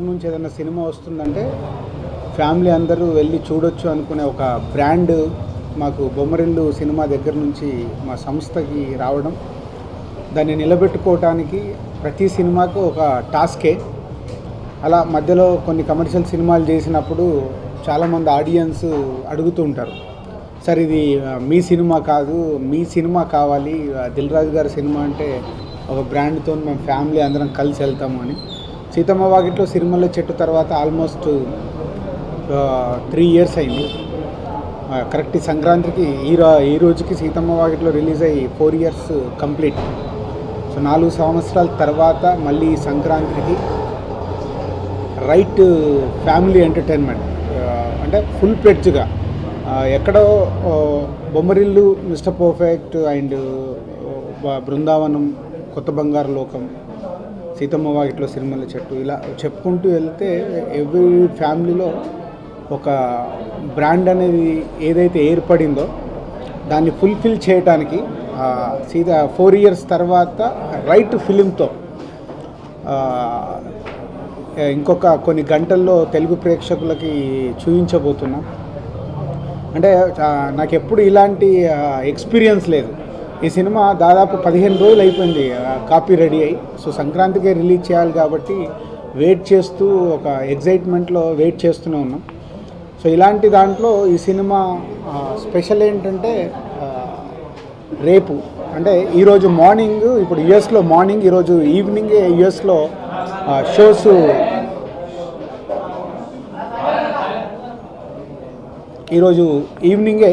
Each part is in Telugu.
నుంచి ఏదైనా సినిమా వస్తుందంటే ఫ్యామిలీ అందరూ వెళ్ళి చూడొచ్చు అనుకునే ఒక బ్రాండ్ మాకు బొమ్మరిల్లు సినిమా దగ్గర నుంచి మా సంస్థకి రావడం. దాన్ని నిలబెట్టుకోవటానికి ప్రతి సినిమాకు ఒక టాస్కే. అలా మధ్యలో కొన్ని కమర్షియల్ సినిమాలు చేసినప్పుడు చాలామంది ఆడియన్స్ అడుగుతూ ఉంటారు. సార్ ఇది మీ సినిమా కాదు మీ సినిమా కావాలి దిల్ రాజు గారి సినిమా అంటే ఒక బ్రాండ్తో మేము ఫ్యామిలీ అందరం కలిసి వెళ్తాము అని. సీతమ్మ వాకిట్లో సిరిమల్ల చెట్టు తర్వాత ఆల్మోస్ట్ త్రీ ఇయర్స్ అయింది. కరెక్ట్ సంక్రాంతికి ఈ రా ఈ రోజుకి సీతమ్మ వాకిట్లో రిలీజ్ అయ్యి ఫోర్ ఇయర్స్ కంప్లీట్. సో నాలుగు సంవత్సరాల తర్వాత మళ్ళీ సంక్రాంతికి రైట్ ఫ్యామిలీ ఎంటర్టైన్మెంట్ అంటే ఫుల్ ప్లెడ్జ్గా ఎక్కడో Bommarillu Mister Perfect and Brindavanam Kotha Bangaru Lokam Seethamma వాకిట్లో సిరిమల్ల చెట్టు ఇలా చెప్పుకుంటూ వెళ్తే ఎవ్రీ ఫ్యామిలీలో ఒక బ్రాండ్ అనేది ఏదైతే ఏర్పడిందో దాన్ని ఫుల్ఫిల్ చేయడానికి సీత ఫోర్ ఇయర్స్ తర్వాత రైట్ ఫిలింతో ఇంకొక కొన్ని గంటల్లో తెలుగు ప్రేక్షకులకి చూపించబోతున్నాం అంటే నాకు ఎప్పుడు ఇలాంటి ఎక్స్పీరియన్స్ లేదు. ఈ సినిమా దాదాపు పదిహేను రోజులు అయిపోయింది కాపీ రెడీ అయ్యి. సో సంక్రాంతికే రిలీజ్ చేయాలి కాబట్టి వెయిట్ చేస్తూ ఒక ఎగ్జైట్మెంట్లో వెయిట్ చేస్తూనే ఉన్నాం. సో ఇలాంటి దాంట్లో ఈ సినిమా స్పెషల్ ఏంటంటే రేపు అంటే ఈరోజు మార్నింగ్ ఇప్పుడు యుఎస్లో మార్నింగ్ ఈరోజు ఈవినింగే యుఎస్లో షోస్ ఈరోజు ఈవినింగే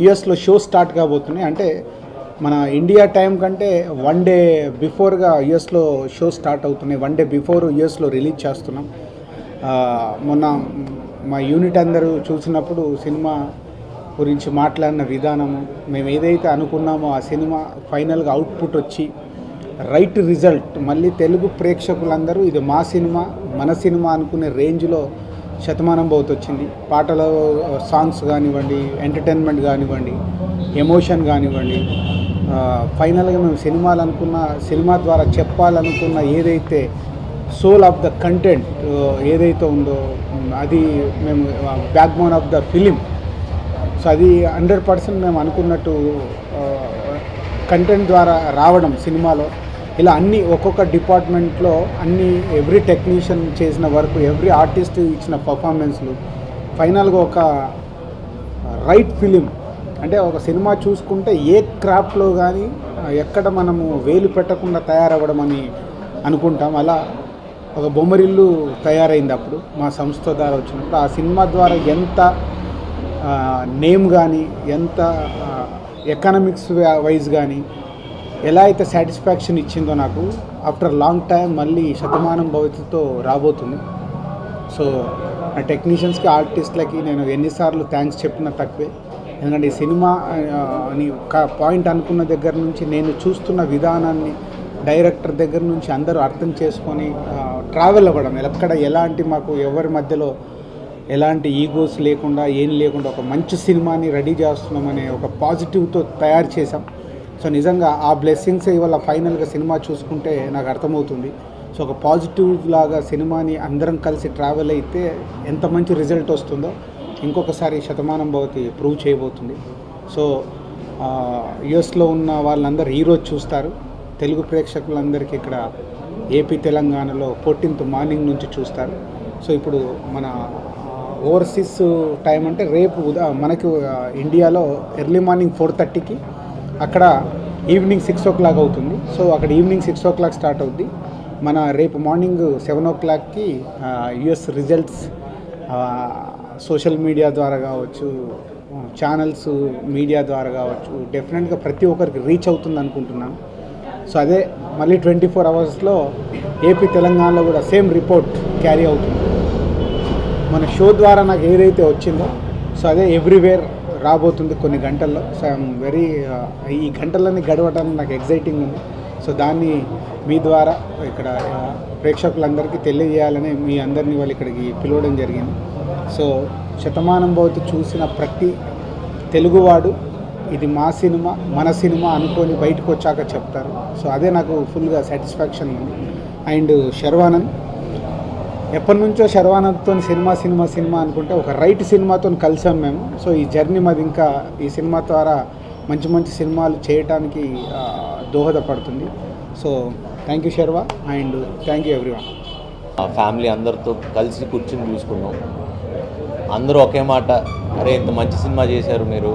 యుఎస్లో షో స్టార్ట్ కాబోతున్నాయి. అంటే మన ఇండియా టైం కంటే వన్ డే బిఫోర్గా యుఎస్లో షో స్టార్ట్ అవుతున్నాయి. వన్ డే బిఫోర్ యుఎస్లో రిలీజ్ చేస్తున్నాం. మొన్న మా యూనిట్ అందరూ చూసినప్పుడు సినిమా గురించి మాట్లాడిన విధానము మేము ఏదైతే అనుకున్నామో ఆ సినిమా ఫైనల్గా అవుట్పుట్ వచ్చి రైట్ రిజల్ట్. మళ్ళీ తెలుగు ప్రేక్షకులందరూ ఇది మా సినిమా మన సినిమా అనుకునే రేంజ్లో శతమానం బౌత్ వచ్చింది పాటల సాంగ్స్ కానివ్వండి ఎంటర్టైన్మెంట్ కానివ్వండి ఎమోషన్ కానివ్వండి ఫైనల్గా మేము సినిమాలు అనుకున్న సినిమా ద్వారా చెప్పాలనుకున్న ఏదైతే సోల్ ఆఫ్ ద కంటెంట్ ఏదైతే ఉందో అది మేము backbone of the film so అది హండ్రెడ్ పర్సెంట్ మేము అనుకున్నట్టు కంటెంట్ ద్వారా రావడం సినిమాలో. ఇలా అన్ని ఒక్కొక్క డిపార్ట్మెంట్లో అన్ని ఎవ్రీ టెక్నీషియన్ చేసిన వర్క్ ఎవ్రీ ఆర్టిస్ట్ ఇచ్చిన పర్ఫార్మెన్స్లు ఫైనల్గా ఒక రైట్ ఫిలిం అంటే ఒక సినిమా చూసుకుంటే ఏ క్రాఫ్ట్లో కానీ ఎక్కడ మనము వేలు పెట్టకుండా తయారవ్వడం అని అనుకుంటాం. అలా ఒక బొమ్మరిల్లు తయారైంది అప్పుడు మా సంస్థ ద్వారా వచ్చినప్పుడు. ఆ సినిమా ద్వారా ఎంత నేమ్ కానీ ఎంత ఎకనామిక్స్ వైజ్ కానీ ఎలా అయితే సాటిస్ఫాక్షన్ ఇచ్చిందో నాకు ఆఫ్టర్ లాంగ్ టైం మళ్ళీ శతమానం భవిష్యత్తుతో రాబోతుంది. సో ఆ టెక్నీషియన్స్కి ఆర్టిస్ట్లకి నేను ఎన్నిసార్లు థ్యాంక్స్ చెప్పినా తక్కువే. ఎందుకంటే ఈ సినిమా అని ఒక పాయింట్ అనుకున్న దగ్గర నుంచి నేను చూస్తున్న విధానాన్ని డైరెక్టర్ దగ్గర నుంచి అందరూ అర్థం చేసుకొని ట్రావెల్ అవ్వడం. ఎక్కడ ఎలాంటి మాకు ఎవరి మధ్యలో ఎలాంటి ఈగోస్ లేకుండా ఏం లేకుండా ఒక మంచి సినిమాని రెడీ చేస్తున్నామనే ఒక పాజిటివ్తో తయారు చేశాం. సో నిజంగా ఆ బ్లెస్సింగ్స్ ఇవాళ ఫైనల్గా సినిమా చూసుకుంటే నాకు అర్థమవుతుంది. సో ఒక పాజిటివ్ లాగా సినిమాని అందరం కలిసి ట్రావెల్ అయితే ఎంత మంచి రిజల్ట్ వస్తుందో ఇంకొకసారి శతమానం భవతి ప్రూవ్ చేయబోతుంది. సో యుఎస్లో ఉన్న వాళ్ళందరూ ఈరోజు చూస్తారు. తెలుగు ప్రేక్షకులందరికీ ఇక్కడ ఏపీ తెలంగాణలో ఫోర్టీన్త్ మార్నింగ్ నుంచి చూస్తారు. సో ఇప్పుడు మన ఓవర్సీస్ టైం అంటే రేపు ఉదా మనకు ఇండియాలో ఎర్లీ మార్నింగ్ ఫోర్ థర్టీకి అక్కడ ఈవినింగ్ సిక్స్ ఓ క్లాక్ అవుతుంది. సో అక్కడ evening six o'clock start అవుద్ది. మన రేపు మార్నింగ్ సెవెన్ ఓ క్లాక్కి యుఎస్ రిజల్ట్స్ సోషల్ మీడియా ద్వారా కావచ్చు ఛానల్స్ మీడియా ద్వారా కావచ్చు డెఫినెట్గా ప్రతి ఒక్కరికి రీచ్ అవుతుంది అనుకుంటున్నాను సో అదే మళ్ళీ ట్వంటీ ఫోర్ అవర్స్లో ఏపీ తెలంగాణలో కూడా సేమ్ రిపోర్ట్ క్యారీ అవుతుంది. మన షో ద్వారా నాకు ఏదైతే వచ్చిందో సో అదే ఎవ్రీవేర్ రాబోతుంది కొన్ని గంటల్లో. సో ఐఎమ్ వెరీ ఈ గంటలన్నీ గడవటానికి నాకు ఎగ్జైటింగ్ ఉంది. సో దాన్ని మీ ద్వారా ఇక్కడ uh, ప్రేక్షకులందరికీ తెలియజేయాలని మీ అందరినీ వాళ్ళు ఇక్కడికి పిలవడం జరిగింది. సో శతమానం భవతి చూసిన ప్రతి తెలుగువాడు ఇది మా సినిమా మన సినిమా అనుకొని బయటకు వచ్చాక చెప్తారు. సో అదే నాకు ఫుల్గా సాటిస్ఫాక్షన్ ఉంది. అండ్ శర్వానంద్ ఎప్పటి నుంచో శర్వానంద్తో సినిమా సినిమా సినిమా అనుకుంటే ఒక రైట్ సినిమాతో కలిసాం మేము. సో ఈ జర్నీ మాది ఇంకా ఈ సినిమా ద్వారా మంచి మంచి సినిమాలు చేయటానికి దోహదపడుతుంది. So thank you Sharwa. And thank you everyone family అందరితో కలిసి కూర్చుని చూసుకున్నాం. అందరూ ఒకే మాట అరే ఇంత మంచి సినిమా చేశారు మీరు.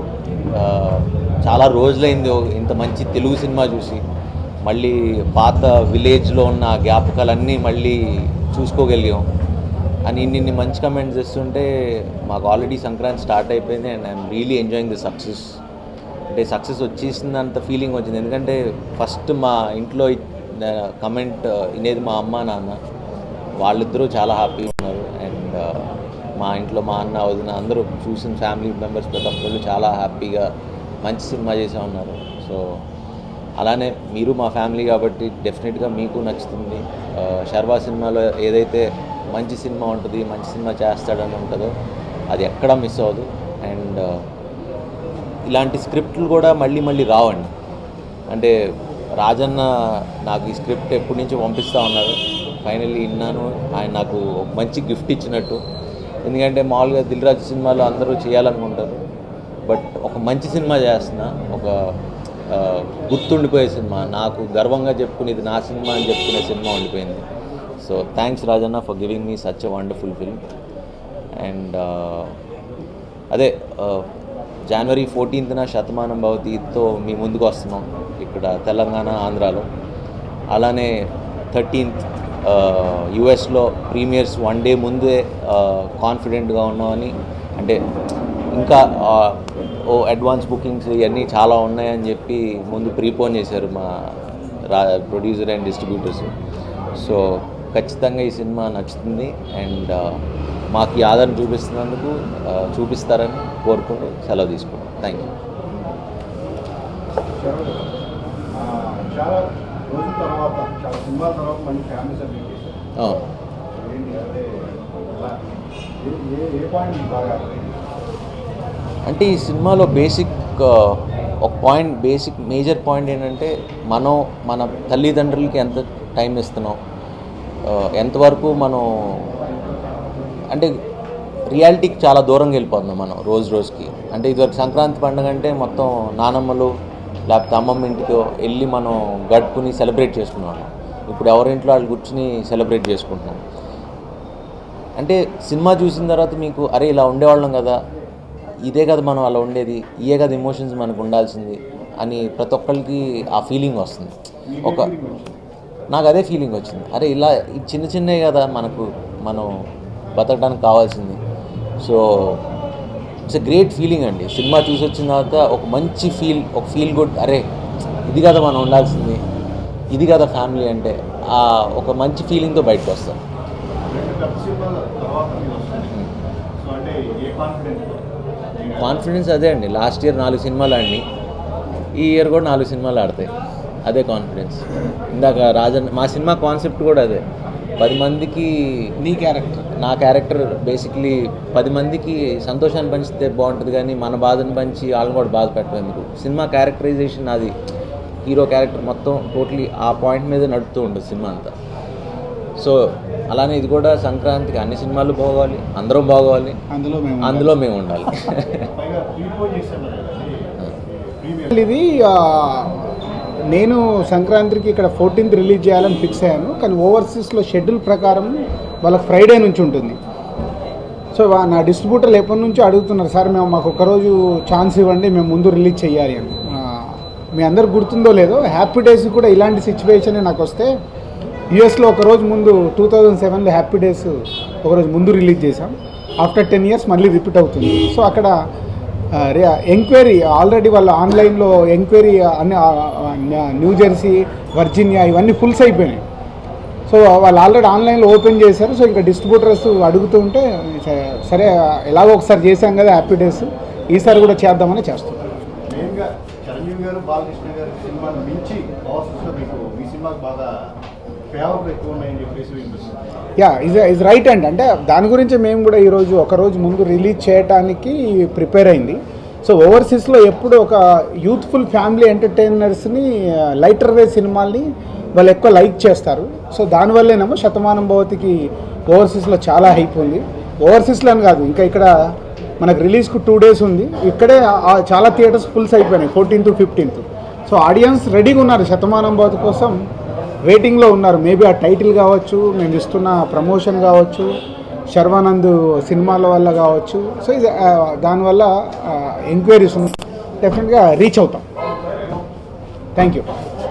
చాలా రోజులైంది ఇంత మంచి తెలుగు సినిమా చూసి. మళ్ళీ పాత విలేజ్లో ఉన్న జ్ఞాపకాలన్నీ మళ్ళీ చూసుకోగలిగాం. అని ఇన్ని ఇన్ని మంచి కమెంట్స్ ఇస్తుంటే మాకు ఆల్రెడీ సంక్రాంతి స్టార్ట్ అయిపోయింది and I'm really enjoying the success. అంటే సక్సెస్ వచ్చేసిందంత ఫీలింగ్ వచ్చింది. ఎందుకంటే ఫస్ట్ మా ఇంట్లో కమెంట్ ఇనేది మా అమ్మ నాన్న. వాళ్ళిద్దరూ చాలా హ్యాపీగా ఉన్నారు. అండ్ మా ఇంట్లో మా అన్న వదిన అందరూ చూసిన ఫ్యామిలీ మెంబర్స్ ప్రతి ఒక్కళ్ళు చాలా హ్యాపీగా మంచి సినిమా చేసే ఉన్నారు. సో అలానే మీరు మా ఫ్యామిలీ కాబట్టి డెఫినెట్గా మీకు నచ్చుతుంది. శర్వా సినిమాలో ఏదైతే మంచి సినిమా ఉంటుంది మంచి సినిమా చేస్తాడని ఉంటుందో అది ఎక్కడా మిస్ అవ్వదు. అండ్ ఇలాంటి స్క్రిప్ట్లు కూడా మళ్ళీ మళ్ళీ రావండి. అంటే రాజన్న నాకు ఈ స్క్రిప్ట్ ఎప్పటి నుంచో పంపిస్తూ ఉన్నారు. ఫైనల్లీ విన్నాను. ఆయన నాకు మంచి గిఫ్ట్ ఇచ్చినట్టు. ఎందుకంటే మామూలుగా దిల్ రాజు సినిమాలో అందరూ చేయాలనుకుంటారు. బట్ ఒక మంచి సినిమా చేస్తున్నా. ఒక గుర్తుండిపోయే సినిమా. నాకు గర్వంగా చెప్పుకునేది నా సినిమా అని చెప్పుకునే సినిమా ఉండిపోయింది. So thanks Rajanna for giving me such a wonderful film and అదే జనవరి ఫోర్టీన్త్న శతమానం భవతితో మీ ముందుకు వస్తున్నాం ఇక్కడ తెలంగాణ ఆంధ్రాలో. అలానే థర్టీన్త్ యుఎస్లో ప్రీమియర్స్ వన్ డే ముందే కాన్ఫిడెంట్గా ఉన్నామని అంటే ఇంకా ఓ అడ్వాన్స్ బుకింగ్స్ ఇవన్నీ చాలా ఉన్నాయని చెప్పి ముందు ప్రీపోన్ చేశారు మా రా ప్రొడ్యూసర్ అండ్ డిస్ట్రిబ్యూటర్స్ సో ఖచ్చితంగా ఈ సినిమా నచ్చుతుంది అండ్ మాకు ఈ ఆదరణ చూపిస్తున్నందుకు చూపిస్తారని కోరుకుంటూ సెలవు తీసుకుంటాం థ్యాంక్ యూ ఆ, చాలా రోజుల తర్వాత చాలా సినిమాల తర్వాత మళ్ళీ ఫ్యామిలీ చేశారు? ఏ ఏ- పాయింట్ బాగా? అంటే ఈ సినిమాలో బేసిక్ ఒక పాయింట్ బేసిక్ మేజర్ పాయింట్ ఏంటంటే మనం మన తల్లిదండ్రులకి ఎంత టైం ఇస్తున్నాం. ఎంతవరకు మనం అంటే రియాలిటీకి చాలా దూరంగా వెళ్ళిపోతున్నాం మనం రోజు రోజుకి. అంటే ఇదివరకు సంక్రాంతి పండుగ అంటే మొత్తం నానమ్మలు లేకపోతే అమ్మమ్మ ఇంటికో వెళ్ళి మనం గడుపుని సెలబ్రేట్ చేసుకున్నాము ఇప్పుడు ఎవరింట్లో వాళ్ళు కూర్చుని సెలబ్రేట్ చేసుకుంటున్నాం. అంటే సినిమా చూసిన తర్వాత మీకు అరే ఇలా ఉండేవాళ్ళం కదా ఇదే కదా మనం అలా ఉండేది ఇయే కదా ఎమోషన్స్ మనకు ఉండాల్సింది అని ప్రతి ఒక్కరికి ఆ ఫీలింగ్ వస్తుంది. ఒక నాకు అదే ఫీలింగ్ వచ్చింది. అరే ఇలా ఈ చిన్న చిన్నవి కదా మనకు మనం బతకడానికి కావాల్సింది. So it's a great feeling అండి. సినిమా చూసి వచ్చిన తర్వాత ఒక మంచి ఫీల్ ఒక ఫీల్ గుడ్ అరే ఇది కదా మనం ఉండాల్సింది ఇది కదా ఫ్యామిలీ అంటే ఆ ఒక మంచి ఫీలింగ్తో బయటకు వస్తాం. కాన్ఫిడెన్స్ అదే అండి. లాస్ట్ ఇయర్ నాలుగు సినిమాలు ఆడినాయి ఈ ఇయర్ కూడా నాలుగు సినిమాలు ఆడతాయి. అదే కాన్ఫిడెన్స్ ఇందాక రాజన్ మా సినిమా కాన్సెప్ట్ కూడా అదే. పది మందికి నీ క్యారెక్టర్ నా క్యారెక్టర్ బేసిక్లీ పది మందికి సంతోషాన్ని పంచితే బాగుంటుంది కానీ మన బాధను పంచి వాళ్ళని కూడా బాధ పెట్టడం ఎందుకు సినిమా క్యారెక్టరైజేషన్ అది హీరో క్యారెక్టర్ మొత్తం టోటలీ ఆ పాయింట్ మీద నడుపుతూ ఉంటుంది సినిమా అంతా. సో అలానే ఇది కూడా సంక్రాంతికి అన్ని సినిమాలు బాగోవాలి అందరం బాగోవాలి. అందులో మేము అందులో మేము ఉండాలి. ఇది నేను సంక్రాంతికి ఇక్కడ ఫోర్టీన్త్ రిలీజ్ చేయాలని ఫిక్స్ అయ్యాను కానీ ఓవర్సీస్లో షెడ్యూల్ ప్రకారం వాళ్ళకి ఫ్రైడే నుంచి ఉంటుంది. సో నా డిస్ట్రిబ్యూటర్లు ఎప్పటి నుంచో అడుగుతున్నారు సార్ మేము మాకు ఒకరోజు ఛాన్స్ ఇవ్వండి మేము ముందు రిలీజ్ చేయాలి అని. మీ అందరికి గుర్తుందో లేదో హ్యాపీ డేస్ కూడా ఇలాంటి సిచ్యువేషన్ నాకు వస్తే యుఎస్లో ఒకరోజు ముందు టూ థౌజండ్ సెవెన్లో హ్యాపీ డేస్ ఒకరోజు ముందు రిలీజ్ చేశాం. ఆఫ్టర్ టెన్ ఇయర్స్ మళ్ళీ రిపీట్ అవుతుంది. సో అక్కడ ఎంక్వైరీ ఆల్రెడీ వాళ్ళు ఆన్లైన్లో ఎంక్వైరీ అన్ని న్యూ జెర్సీ వర్జీనియా ఇవన్నీ ఫుల్స్ అయిపోయినాయి సో వాళ్ళు ఆల్రెడీ ఆన్లైన్లో ఓపెన్ చేశారు. సో ఇంకా డిస్ట్రిబ్యూటర్స్ అడుగుతూ ఉంటే సరే ఎలాగో ఒకసారి చేశాం కదా హ్యాపీ డేస్ ఈసారి కూడా చేద్దామని చేస్తాం మెయిన్గా చిరంజీవి గారు బాలకృష్ణ గారి సినిమాను మించి ఆఫీస్లో మీకు మీ సినిమాకి బాగా ఫేవర్ ఎక్కువ ఉన్నాయని చెప్పేసి వినిపిస్తుంది yeah is is right and అంటే దాని గురించి మేము కూడా ఈరోజు ఒకరోజు ముందు రిలీజ్ చేయడానికి ప్రిపేర్ అయింది. సో ఓవర్సీస్లో ఎప్పుడు ఒక యూత్ఫుల్ ఫ్యామిలీ ఎంటర్టైనర్స్ని లైటర్ వే సినిమాల్ని వాళ్ళు ఎక్కువ లైక్ చేస్తారు. సో దానివల్లేనేమో శతమానం భవతికి ఓవర్సీస్లో చాలా హైప్ ఉంది. ఓవర్సీస్లో అని కాదు ఇంకా ఇక్కడ మనకు రిలీజ్కు టూ డేస్ ఉంది. ఇక్కడే చాలా థియేటర్స్ ఫుల్స్ అయిపోయినాయి ఫోర్టీన్త్ ఫిఫ్టీన్త్ సో ఆడియన్స్ రెడీగా ఉన్నారు శతమానం భవతి కోసం. వెయిటింగ్లో ఉన్నారు. మేబీ ఆ టైటిల్ కావచ్చు మేము ఇస్తున్న ప్రమోషన్ కావచ్చు శర్వానంద్ సినిమాల వల్ల కావచ్చు. సో ఇది దానివల్ల ఎంక్వైరీస్ డెఫినెట్గా రీచ్ అవుతాం. Thank you